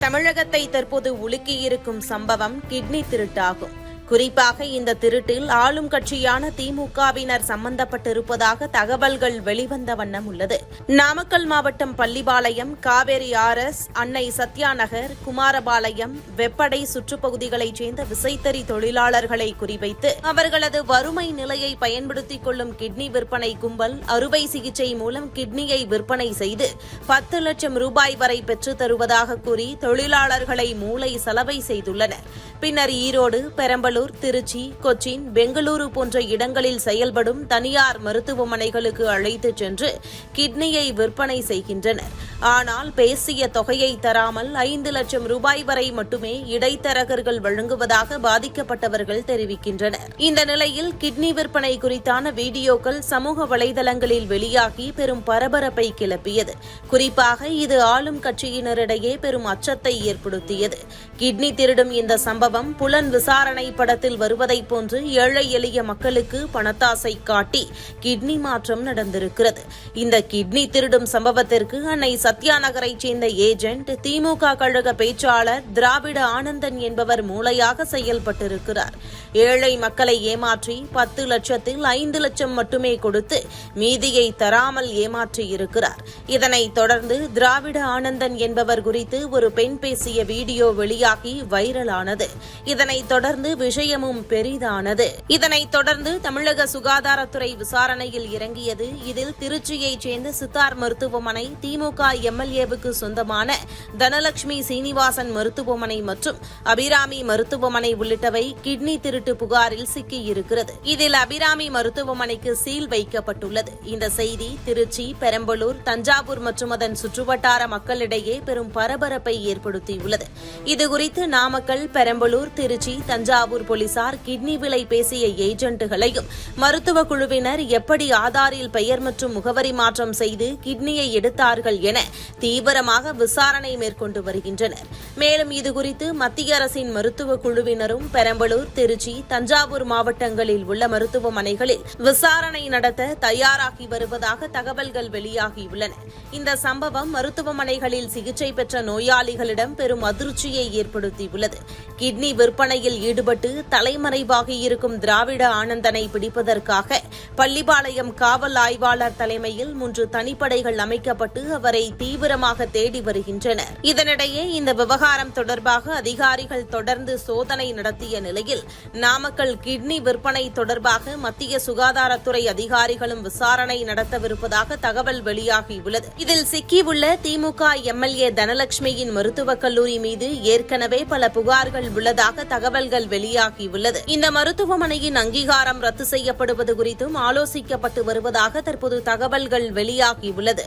தமிழகத்தை தற்போது உலுக்கியிருக்கும் சம்பவம் கிட்னி திருட்டாகும் குறிப்பாக இந்த திருட்டில் ஆளும் கட்சியான திமுகவினர் சம்பந்தப்பட்டிருப்பதாக தகவல்கள் வெளிவந்த வண்ணம் உள்ளது. நாமக்கல் மாவட்டம் பள்ளிபாளையம் காவேரி ஆர்எஸ் அன்னை சத்யா நகர் குமாரபாளையம் வெப்படை சுற்றுப்பகுதிகளைச் சேர்ந்த விசைத்தறி தொழிலாளர்களை குறிவைத்து அவர்களது வறுமை நிலையை பயன்படுத்திக் கொள்ளும் கிட்னி விற்பனை கும்பல் அறுவை சிகிச்சை மூலம் கிட்னியை விற்பனை செய்து பத்து லட்சம் ரூபாய் வரை பெற்றுத் தருவதாக கூறி தொழிலாளர்களை மூளை சலவை செய்துள்ளனர். பின்னர் ஈரோடு பெரம்பலூர் திருச்சி கொச்சின் பெங்களூரு போன்ற இடங்களில் செயல்படும் தனியார் மருத்துவமனைகளுக்கு அழைத்துச் சென்று கிட்னியை விற்பனை செய்கின்றனர். ஆனால் பேசிய தொகையை தராமல் ஐந்து லட்சம் ரூபாய் வரை மட்டுமே இடைத்தரகர்கள் வழங்குவதாக பாதிக்கப்பட்டவர்கள் தெரிவிக்கின்றனர். இந்த நிலையில் கிட்னி விற்பனை குறித்தான வீடியோக்கள் சமூக வலைதளங்களில் வெளியாகி பெரும் பரபரப்பை கிளப்பியது. குறிப்பாக இது ஆளும் கட்சியினரிடையே பெரும் அச்சத்தை ஏற்படுத்தியது. கிட்னி திருடும் இந்த சம்பவம் புலன் விசாரணை படத்தில் வருவதைப் போன்று ஏழை எளிய மக்களுக்கு பணத்தாசை காட்டி கிட்னி மாற்றம் நடந்திருக்கிறது. இந்த கிட்னி திருடும் சம்பவத்திற்கு அன்னை சத்யா நகரைச் சேர்ந்த ஏஜென்ட் திமுக கழக பேச்சாளர் திராவிட ஆனந்தன் என்பவர் மூளையாக செயல்பட்டிருக்கிறார். ஏழை மக்களை ஏமாற்றி பத்து லட்சத்தில் ஐந்து லட்சம் மட்டுமே கொடுத்து மீதியை தராமல் ஏமாற்றியிருக்கிறார் இதனைத் தொடர்ந்து திராவிட ஆனந்தன் என்பவர் குறித்து ஒரு பெண் பேசிய வீடியோ வெளியாகி வைரலானது. இதனைத் தொடர்ந்து விஷயமும் பெரிதானது. இதனைத் தொடர்ந்து தமிழக சுகாதாரத்துறை விசாரணையில் இறங்கியது இதில் திருச்சியைச் சேர்ந்த சித்தார் மருத்துவமனை திமுக எம்எல்ஏவுக்கு சொந்தமான தனலட்சுமி சீனிவாசன் மருத்துவமனை மற்றும் அபிராமி மருத்துவமனை உள்ளிட்டவை கிட்னி திருட்டு புகாரில் சிக்கியிருக்கிறது. இதில் அபிராமி மருத்துவமனைக்கு சீல் வைக்கப்பட்டுள்ளது. இந்த செய்தி திருச்சி பெரம்பலூர் தஞ்சாவூர் மற்றும் அதன் சுற்றுவட்டார மக்களிடையே பெரும் பரபரப்பை ஏற்படுத்தியுள்ளது. இதுகுறித்து நாமக்கல் பெரம்பலூர் திருச்சி தஞ்சாவூர் போலீசார் கிட்னி விலை பேசிய ஏஜென்ட்டுகளையும் மருத்துவ குழுவினர் எப்படி ஆதாரில் பெயர் மற்றும் முகவரி மாற்றம் செய்து கிட்னியை எடுத்தார்கள் என தீவிரமாக விசாரணை மேற்கொண்டு வருகின்றனர். மேலும் இதுகுறித்து மத்திய அரசின் மருத்துவ குழுவினரும் பெரம்பலூர் திருச்சி தஞ்சாவூர் மாவட்டங்களில் உள்ள மருத்துவமனைகளில் விசாரணை நடத்த தயாராகி வருவதாக தகவல்கள் வெளியாகியுள்ளன. இந்த சம்பவம் மருத்துவமனைகளில் சிகிச்சை பெற்ற நோயாளிகளிடம் பெரும் அதிர்ச்சியை ஏற்படுத்தியுள்ளது. கிட்னி விற்பனையில் ஈடுபட்டு தலைமறைவாகி இருக்கும் திராவிட ஆனந்தனை பிடிப்பதற்காக பள்ளிபாளையம் காவல் ஆய்வாளர் தலைமையில் மூன்று தனிப்படைகள் அமைக்கப்பட்டு அவரை தீவிரமாக தேடி வருகின்றனர். இதனிடையே இந்த விவகாரம் தொடர்பாக அதிகாரிகள் தொடர்ந்து சோதனை நடத்திய நிலையில் நாமக்கல் கிட்னி விற்பனை தொடர்பாக மத்திய சுகாதாரத்துறை அதிகாரிகளும் விசாரணை நடத்தவிருப்பதாக தகவல் வெளியாகியுள்ளது. இதில் சிக்கியுள்ள திமுக எம்எல்ஏ தனலட்சுமியின் மருத்துவக் கல்லூரி மீது ஏற்கனவே பல புகார்கள் உள்ளதாக தகவல்கள் வெளியாகியுள்ளது. இந்த மருத்துவமனையின் அங்கீகாரம் ரத்து செய்யப்படுவது குறித்தும் ஆலோசிக்கப்பட்டு வருவதாக தற்போது தகவல்கள் வெளியாகியுள்ளது.